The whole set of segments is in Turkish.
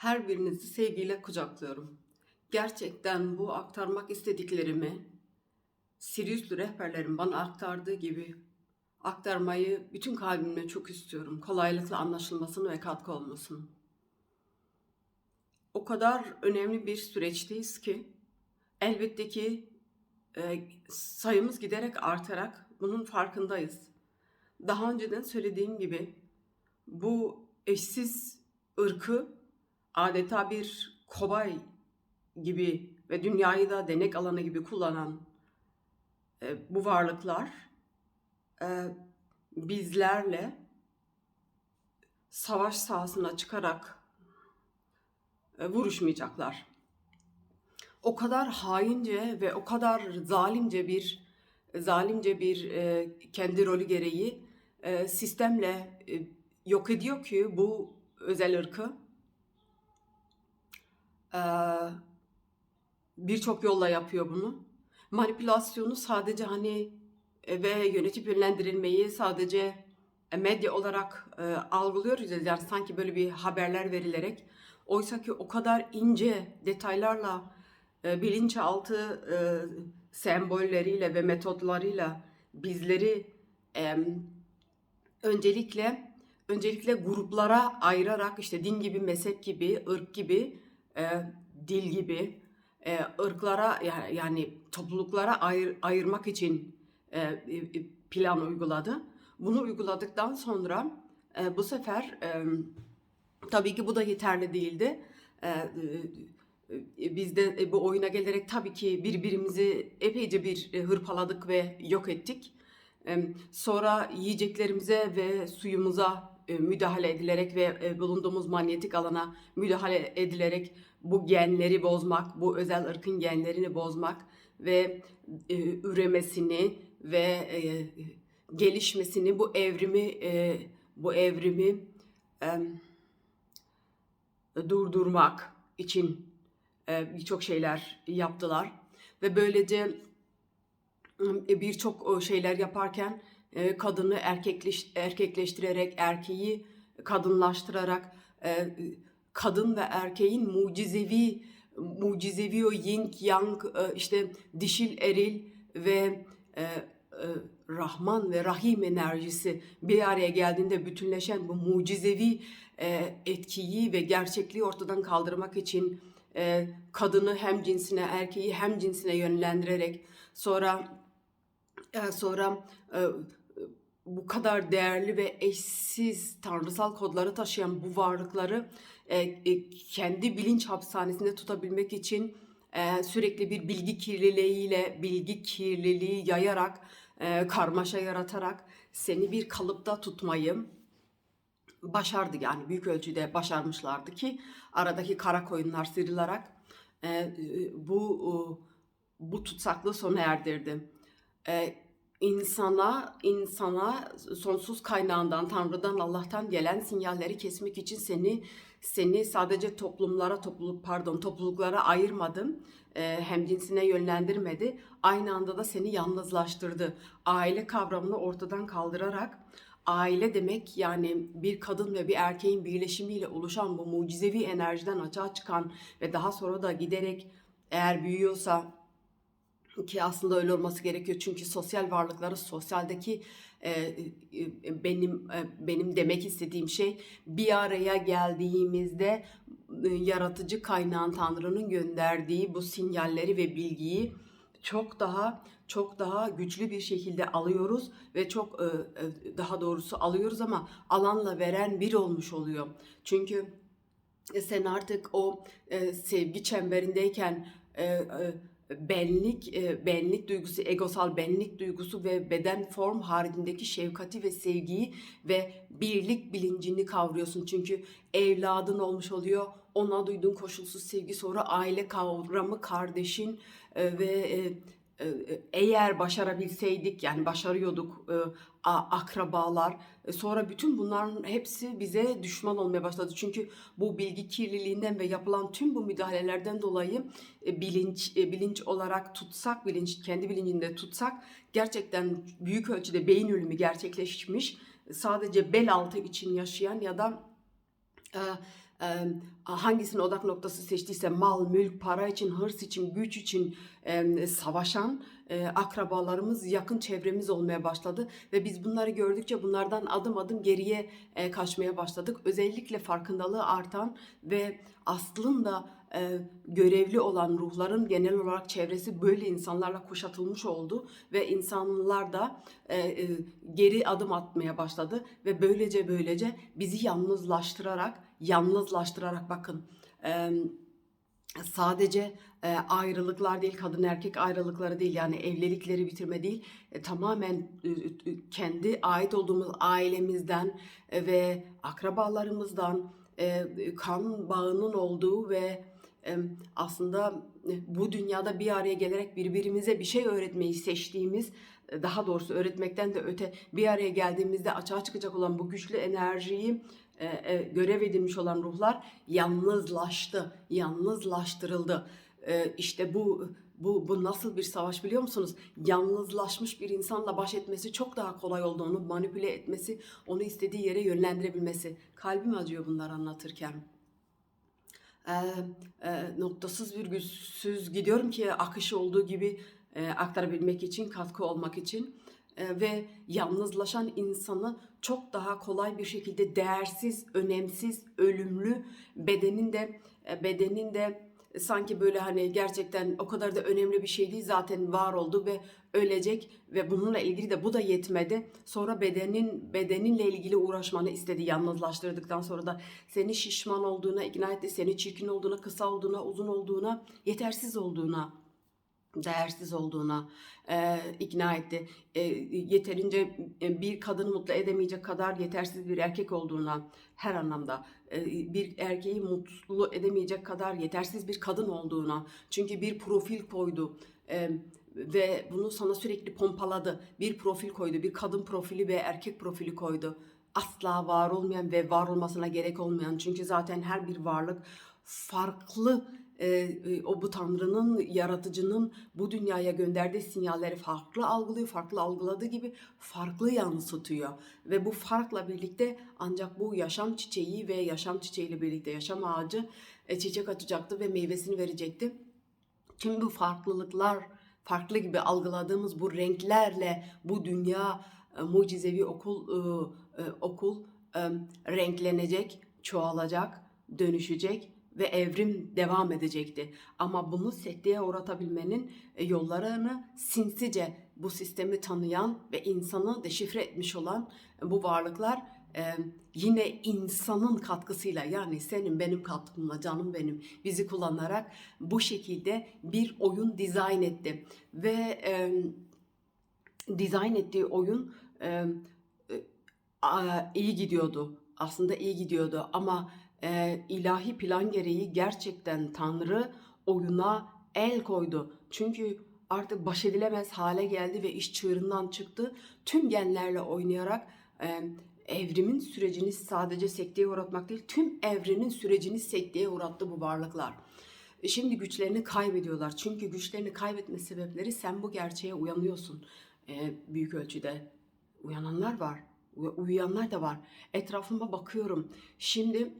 Her birinizi sevgiyle kucaklıyorum. Gerçekten bu aktarmak istediklerimi Siriuslu rehberlerin bana aktardığı gibi aktarmayı bütün kalbimle çok istiyorum. Kolaylıkla anlaşılmasını ve katkı olmasını. O kadar önemli bir süreçteyiz ki elbette ki e, sayımız giderek artarak bunun farkındayız. Daha önceden söylediğim gibi bu eşsiz ırkı adeta bir kobay gibi ve dünyayı da denek alanı gibi kullanan e, bu varlıklar e, bizlerle savaş sahasına çıkarak e, vuruşmayacaklar. O kadar haince ve o kadar zalimce bir zalimce bir e, kendi rolü gereği e, sistemle e, yok ediyor ki bu özel ırkı birçok yolla yapıyor bunu. Manipülasyonu sadece hani e, ve yönetip yönlendirilmeyi sadece e, medya olarak e, algılıyoruz. Yani sanki böyle bir haberler verilerek. Oysa ki o kadar ince detaylarla e, bilinçaltı e, sembolleriyle ve metotlarıyla bizleri e, öncelikle öncelikle gruplara ayırarak işte din gibi, mezhep gibi, ırk gibi, e, dil gibi e, ırklara yani, yani topluluklara ayır, ayırmak için e, e, plan uyguladı. Bunu uyguladıktan sonra e, bu sefer e, tabii ki bu da yeterli değildi. E, e, biz de e, bu oyuna gelerek tabii ki birbirimizi epeyce bir e, hırpaladık ve yok ettik. E, Sonra yiyeceklerimize ve suyumuza e, müdahale edilerek ve e, bulunduğumuz manyetik alana müdahale edilerek bu genleri bozmak, bu özel ırkın genlerini bozmak ve e, üremesini ve e, gelişmesini, bu evrimi e, bu evrimi e, durdurmak için e, birçok şeyler yaptılar. Ve böylece e, birçok şeyler yaparken e, kadını erkekleş, erkekleştirerek, erkeği kadınlaştırarak e, kadın ve erkeğin mucizevi mucizevi o yin yang e, işte dişil eril ve Rahman ve Rahim enerjisi bir araya geldiğinde bütünleşen bu mucizevi etkiyi ve gerçekliği ortadan kaldırmak için kadını hem cinsine erkeği hem cinsine yönlendirerek sonra sonra bu kadar değerli ve eşsiz tanrısal kodları taşıyan bu varlıkları e, e, kendi bilinç hapishanesinde tutabilmek için e, sürekli bir bilgi kirliliğiyle bilgi kirliliği yayarak e, karmaşa yaratarak seni bir kalıpta tutmayı başardı yani büyük ölçüde başarmışlardı ki aradaki kara koyunlar sıyrılarak e, e, bu e, bu tutsaklığı sona erdirdi. E, insana insana sonsuz kaynağından Tanrı'dan Allah'tan gelen sinyalleri kesmek için seni seni sadece toplumlara topluluk pardon topluluklara ayırmadım e, hem cinsine yönlendirmedi aynı anda da seni yalnızlaştırdı. Aile kavramını ortadan kaldırarak aile demek yani bir kadın ve bir erkeğin birleşimiyle oluşan bu mucizevi enerjiden açığa çıkan ve daha sonra da giderek eğer büyüyorsa ki aslında öyle olması gerekiyor çünkü sosyal varlıkları sosyaldeki e, e, benim e, benim demek istediğim şey bir araya geldiğimizde e, yaratıcı kaynağın Tanrı'nın gönderdiği bu sinyalleri ve bilgiyi çok daha çok daha güçlü bir şekilde alıyoruz ve çok e, e, daha doğrusu alıyoruz ama alanla veren bir olmuş oluyor. Çünkü e, sen artık o e, sevgi çemberindeyken e, e, benlik e, benlik duygusu, egosal benlik duygusu ve beden form haricindeki şefkati ve sevgiyi ve birlik bilincini kavruyorsun. Çünkü evladın olmuş oluyor. Ona duyduğun koşulsuz sevgi sonra aile kavramı, kardeşin e, ve e, eğer başarabilseydik yani başarıyorduk e, akrabalar e, sonra bütün bunların hepsi bize düşman olmaya başladı. Çünkü bu bilgi kirliliğinden ve yapılan tüm bu müdahalelerden dolayı e, bilinç e, bilinç olarak tutsak bilinç kendi bilincinde tutsak gerçekten büyük ölçüde beyin ölümü gerçekleşmiş. Sadece bel altı için yaşayan ya da e, e, hangisini odak noktası seçtiyse mal, mülk, para için, hırs için, güç için savaşan e, akrabalarımız, yakın çevremiz olmaya başladı ve biz bunları gördükçe bunlardan adım adım geriye e, kaçmaya başladık. Özellikle farkındalığı artan ve aslında e, görevli olan ruhların genel olarak çevresi böyle insanlarla kuşatılmış oldu ve insanlar da e, e, geri adım atmaya başladı ve böylece böylece bizi yalnızlaştırarak yalnızlaştırarak bakın e, sadece e, ayrılıklar değil kadın erkek ayrılıkları değil yani evlilikleri bitirme değil e, tamamen e, kendi ait olduğumuz ailemizden e, ve akrabalarımızdan e, kan bağının olduğu ve aslında e, bu dünyada bir araya gelerek birbirimize bir şey öğretmeyi seçtiğimiz e, daha doğrusu öğretmekten de öte bir araya geldiğimizde açığa çıkacak olan bu güçlü enerjiyi e, görev edinmiş olan ruhlar yalnızlaştı, yalnızlaştırıldı. İşte bu bu bu nasıl bir savaş biliyor musunuz? Yalnızlaşmış bir insanla baş etmesi çok daha kolay olduğunu manipüle etmesi, onu istediği yere yönlendirebilmesi. Kalbim acıyor bunları anlatırken. E, e, noktasız virgülsüz gidiyorum ki akışı olduğu gibi e, aktarabilmek için, katkı olmak için. E, ve yalnızlaşan insanı çok daha kolay bir şekilde değersiz, önemsiz, ölümlü bedenin de e, bedenin de sanki böyle hani gerçekten o kadar da önemli bir şey değil zaten var oldu ve ölecek ve bununla ilgili de bu da yetmedi. Sonra bedenin bedeninle ilgili uğraşmanı istedi yalnızlaştırdıktan sonra da seni şişman olduğuna ikna etti, seni çirkin olduğuna, kısa olduğuna, uzun olduğuna, yetersiz olduğuna değersiz olduğuna e, ikna etti. E, yeterince e, bir kadını mutlu edemeyecek kadar yetersiz bir erkek olduğuna her anlamda bir erkeği mutlu edemeyecek kadar yetersiz bir kadın olduğuna çünkü bir profil koydu. E, ve bunu sana sürekli pompaladı. Bir profil koydu, bir kadın profili ve erkek profili koydu. Asla var olmayan ve var olmasına gerek olmayan. Çünkü zaten her bir varlık farklı e, e, o bu Tanrı'nın, yaratıcının bu dünyaya gönderdiği sinyalleri farklı algılıyor, farklı algıladığı gibi farklı yansıtıyor. Ve bu farkla birlikte ancak bu yaşam çiçeği ve yaşam çiçeğiyle birlikte yaşam ağacı e, çiçek açacaktı ve meyvesini verecekti. Tüm bu farklılıklar, farklı gibi algıladığımız bu renklerle bu dünya e, mucizevi okul e, e, okul e, renklenecek, çoğalacak, dönüşecek ve evrim devam edecekti. Ama bunu sekteye uğratabilmenin e, yollarını sinsice bu sistemi tanıyan ve insanı deşifre etmiş olan bu varlıklar e, yine insanın katkısıyla yani senin benim katkımla canım benim bizi kullanarak bu şekilde bir oyun dizayn etti ve e, dizayn ettiği oyun e, e, iyi gidiyordu aslında iyi gidiyordu ama e, ilahi plan gereği gerçekten Tanrı oyuna el koydu. Çünkü artık baş edilemez hale geldi ve iş çığırından çıktı. Tüm genlerle oynayarak e, evrimin sürecini sadece sekteye uğratmak değil, tüm evrenin sürecini sekteye uğrattı bu varlıklar. E, Şimdi güçlerini kaybediyorlar. Çünkü güçlerini kaybetme sebepleri sen bu gerçeğe uyanıyorsun. E, büyük ölçüde uyananlar var. uy- Uyuyanlar da var. Etrafıma bakıyorum. Şimdi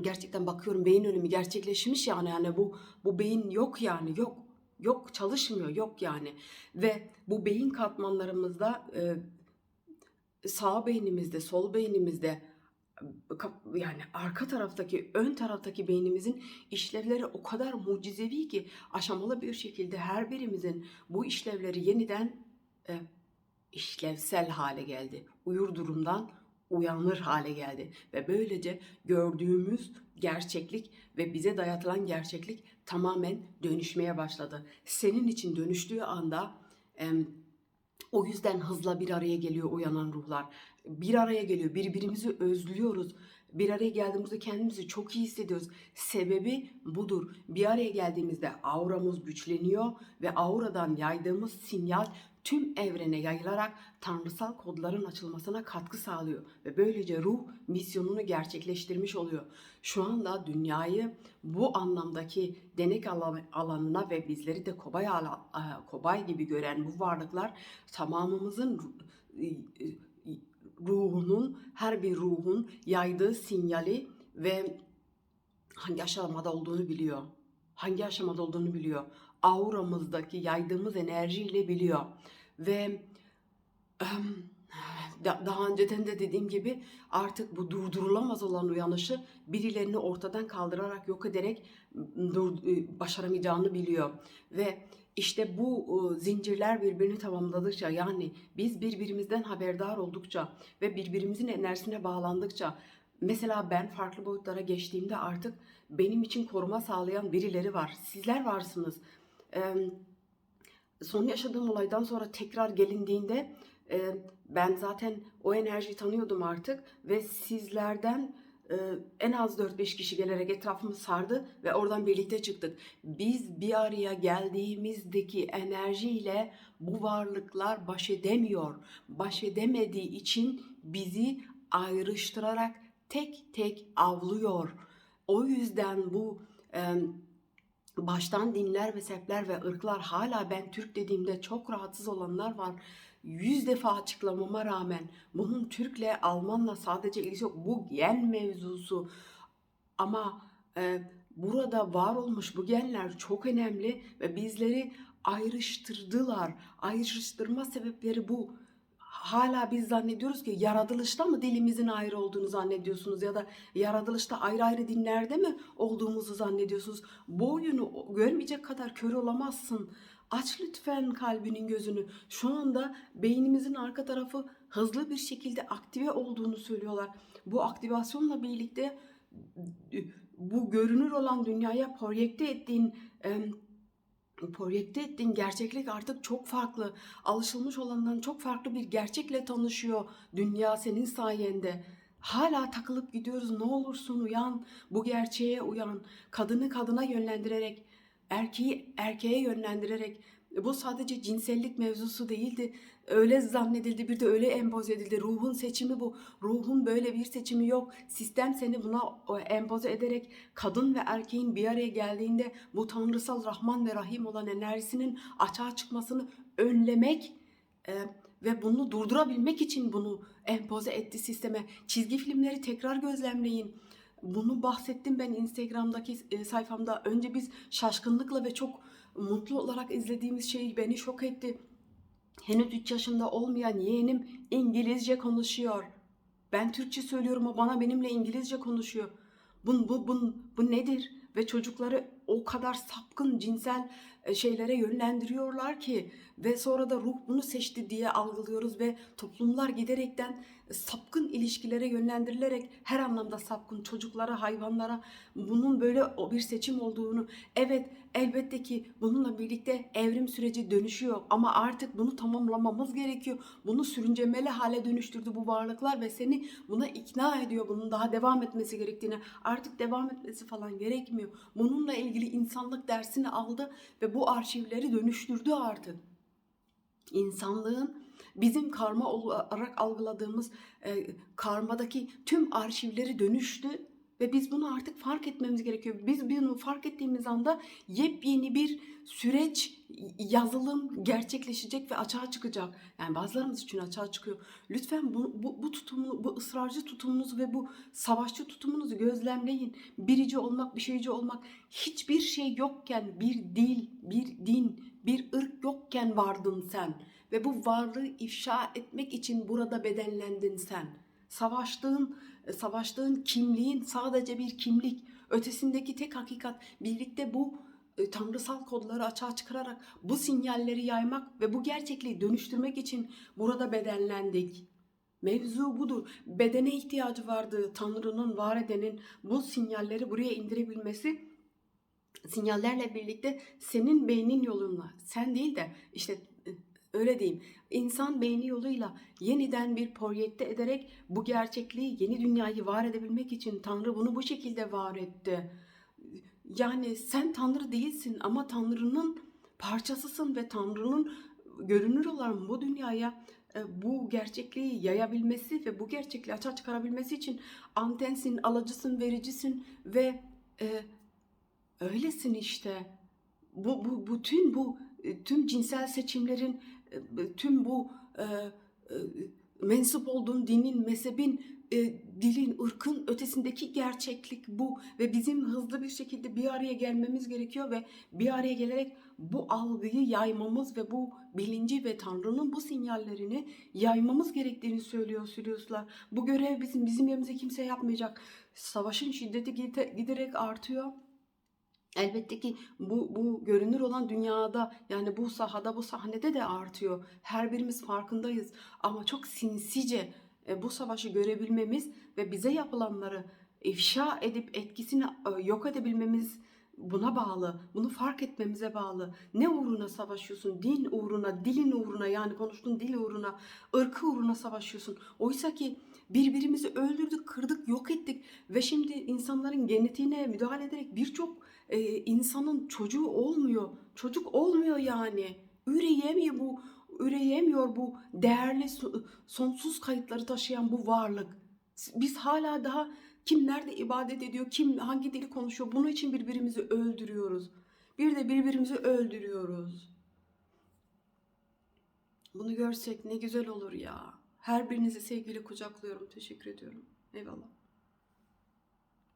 gerçekten bakıyorum beyin ölümü gerçekleşmiş yani yani bu bu beyin yok yani yok yok çalışmıyor yok yani ve bu beyin katmanlarımızda e, sağ beynimizde sol beynimizde kap- yani arka taraftaki ön taraftaki beynimizin işlevleri o kadar mucizevi ki aşamalı bir şekilde her birimizin bu işlevleri yeniden e, işlevsel hale geldi. Uyur durumdan uyanır hale geldi ve böylece gördüğümüz gerçeklik ve bize dayatılan gerçeklik tamamen dönüşmeye başladı. Senin için dönüştüğü anda o yüzden hızla bir araya geliyor uyanan ruhlar. Bir araya geliyor, birbirimizi özlüyoruz. Bir araya geldiğimizde kendimizi çok iyi hissediyoruz. Sebebi budur. Bir araya geldiğimizde auramız güçleniyor ve auradan yaydığımız sinyal tüm evrene yayılarak tanrısal kodların açılmasına katkı sağlıyor ve böylece ruh misyonunu gerçekleştirmiş oluyor. Şu anda dünyayı bu anlamdaki denek alan- alanına ve bizleri de kobay kobay gibi gören bu varlıklar tamamımızın ru- ruhunun her bir ruhun yaydığı sinyali ve hangi aşamada olduğunu biliyor. Hangi aşamada olduğunu biliyor. Auramızdaki yaydığımız enerjiyle biliyor. Ve da- daha önceden de dediğim gibi artık bu durdurulamaz olan uyanışı birilerini ortadan kaldırarak yok ederek e, başaramayacağını biliyor. Ve işte bu e, zincirler birbirini tamamladıkça yani biz birbirimizden haberdar oldukça ve birbirimizin enerjisine bağlandıkça mesela ben farklı boyutlara geçtiğimde artık benim için koruma sağlayan birileri var. Sizler varsınız. Son yaşadığım olaydan sonra tekrar gelindiğinde e, ben zaten o enerjiyi tanıyordum artık ve sizlerden e, en az 4-5 kişi gelerek etrafımı sardı ve oradan birlikte çıktık. Biz bir araya geldiğimizdeki enerjiyle bu varlıklar baş edemiyor. Baş edemediği için bizi ayrıştırarak tek tek avlıyor. O yüzden bu baştan dinler, mezhepler ve ırklar hala ben Türk dediğimde çok rahatsız olanlar var. Yüz defa açıklamama rağmen bunun Türk'le, Alman'la sadece ilgisi yok. Bu gen mevzusu. Ama e, burada var olmuş bu genler çok önemli ve bizleri ayrıştırdılar. Ayrıştırma sebepleri bu. Hala biz zannediyoruz ki yaratılışta mı dilimizin ayrı olduğunu zannediyorsunuz ya da yaratılışta ayrı ayrı dinlerde mi olduğumuzu zannediyorsunuz? Bu oyunu görmeyecek kadar kör olamazsın. Aç lütfen kalbinin gözünü. Şu anda beynimizin arka tarafı hızlı bir şekilde aktive olduğunu söylüyorlar. Bu aktivasyonla birlikte bu görünür olan dünyaya projekte ettiğin projekte ettiğin gerçeklik artık çok farklı. Alışılmış olandan çok farklı bir gerçekle tanışıyor dünya senin sayende. Hala takılıp gidiyoruz. Ne olursun uyan. Bu gerçeğe uyan. Kadını kadına yönlendirerek, erkeği erkeğe yönlendirerek. Bu sadece cinsellik mevzusu değildi. Öyle zannedildi bir de öyle empoze edildi. Ruhun seçimi bu. Ruhun böyle bir seçimi yok. Sistem seni buna empoze ederek kadın ve erkeğin bir araya geldiğinde bu tanrısal Rahman ve Rahim olan enerjisinin açığa çıkmasını önlemek e, ve bunu durdurabilmek için bunu empoze etti sisteme. Çizgi filmleri tekrar gözlemleyin. Bunu bahsettim ben Instagram'daki e, sayfamda. Önce biz şaşkınlıkla ve çok mutlu olarak izlediğimiz şey beni şok etti. Henüz 3 yaşında olmayan yeğenim İngilizce konuşuyor. Ben Türkçe söylüyorum o bana benimle İngilizce konuşuyor. Bu, bu, bu, bu nedir? Ve çocukları o kadar sapkın cinsel e, şeylere yönlendiriyorlar ki ve sonra da ruh bunu seçti diye algılıyoruz ve toplumlar giderekten sapkın ilişkilere yönlendirilerek her anlamda sapkın çocuklara, hayvanlara bunun böyle bir seçim olduğunu evet elbette ki bununla birlikte evrim süreci dönüşüyor ama artık bunu tamamlamamız gerekiyor. Bunu sürüncemeli hale dönüştürdü bu varlıklar ve seni buna ikna ediyor bunun daha devam etmesi gerektiğini. Artık devam etmesi falan gerekmiyor. Bununla ilgili insanlık dersini aldı ve bu arşivleri dönüştürdü artık. İnsanlığın bizim karma olarak algıladığımız e, karmadaki tüm arşivleri dönüştü ve biz bunu artık fark etmemiz gerekiyor. Biz bunu fark ettiğimiz anda yepyeni bir süreç, yazılım gerçekleşecek ve açığa çıkacak. Yani bazılarımız için açığa çıkıyor. Lütfen bu, bu, bu tutumunu, bu ısrarcı tutumunuzu ve bu savaşçı tutumunuzu gözlemleyin. Birici olmak, bir şeyci olmak, hiçbir şey yokken bir dil, bir din, bir ırk yokken vardın sen. Ve bu varlığı ifşa etmek için burada bedenlendin sen. Savaştığın, savaştığın kimliğin sadece bir kimlik. Ötesindeki tek hakikat birlikte bu e, tanrısal kodları açığa çıkararak bu sinyalleri yaymak ve bu gerçekliği dönüştürmek için burada bedenlendik. Mevzu budur. Bedene ihtiyacı vardı Tanrı'nın, var edenin bu sinyalleri buraya indirebilmesi sinyallerle birlikte senin beynin yolunla, sen değil de işte e, öyle diyeyim, insan beyni yoluyla yeniden bir projekte ederek bu gerçekliği, yeni dünyayı var edebilmek için Tanrı bunu bu şekilde var etti. Yani sen Tanrı değilsin ama Tanrı'nın parçasısın ve Tanrı'nın görünür olan bu dünyaya e, bu gerçekliği yayabilmesi ve bu gerçekliği açığa çıkarabilmesi için antensin, alıcısın, vericisin ve e, öylesin işte. Bu, bu bütün bu tüm cinsel seçimlerin e, tüm bu e, e, mensup olduğun dinin, mezhebin e, dilin, ırkın ötesindeki gerçeklik bu ve bizim hızlı bir şekilde bir araya gelmemiz gerekiyor ve bir araya gelerek bu algıyı yaymamız ve bu bilinci ve Tanrı'nın bu sinyallerini yaymamız gerektiğini söylüyor Siriuslar. Bu görev bizim, bizim yerimize kimse yapmayacak. Savaşın şiddeti gide- giderek artıyor. Elbette ki bu, bu görünür olan dünyada yani bu sahada bu sahnede de artıyor. Her birimiz farkındayız ama çok sinsice e, bu savaşı görebilmemiz ve bize yapılanları ifşa edip etkisini e, yok edebilmemiz buna bağlı. Bunu fark etmemize bağlı. Ne uğruna savaşıyorsun? Din uğruna, dilin uğruna yani konuştuğun dil uğruna, ırkı uğruna savaşıyorsun. Oysa ki birbirimizi öldürdük, kırdık, yok ettik ve şimdi insanların genetiğine müdahale ederek birçok e, insanın çocuğu olmuyor. Çocuk olmuyor yani. Üreyemiyor bu üreyemiyor bu değerli so- sonsuz kayıtları taşıyan bu varlık. Biz hala daha kim nerede ibadet ediyor, kim hangi dili konuşuyor bunun için birbirimizi öldürüyoruz. Bir de birbirimizi öldürüyoruz. Bunu görsek ne güzel olur ya. Her birinizi sevgiyle kucaklıyorum. Teşekkür ediyorum. Eyvallah.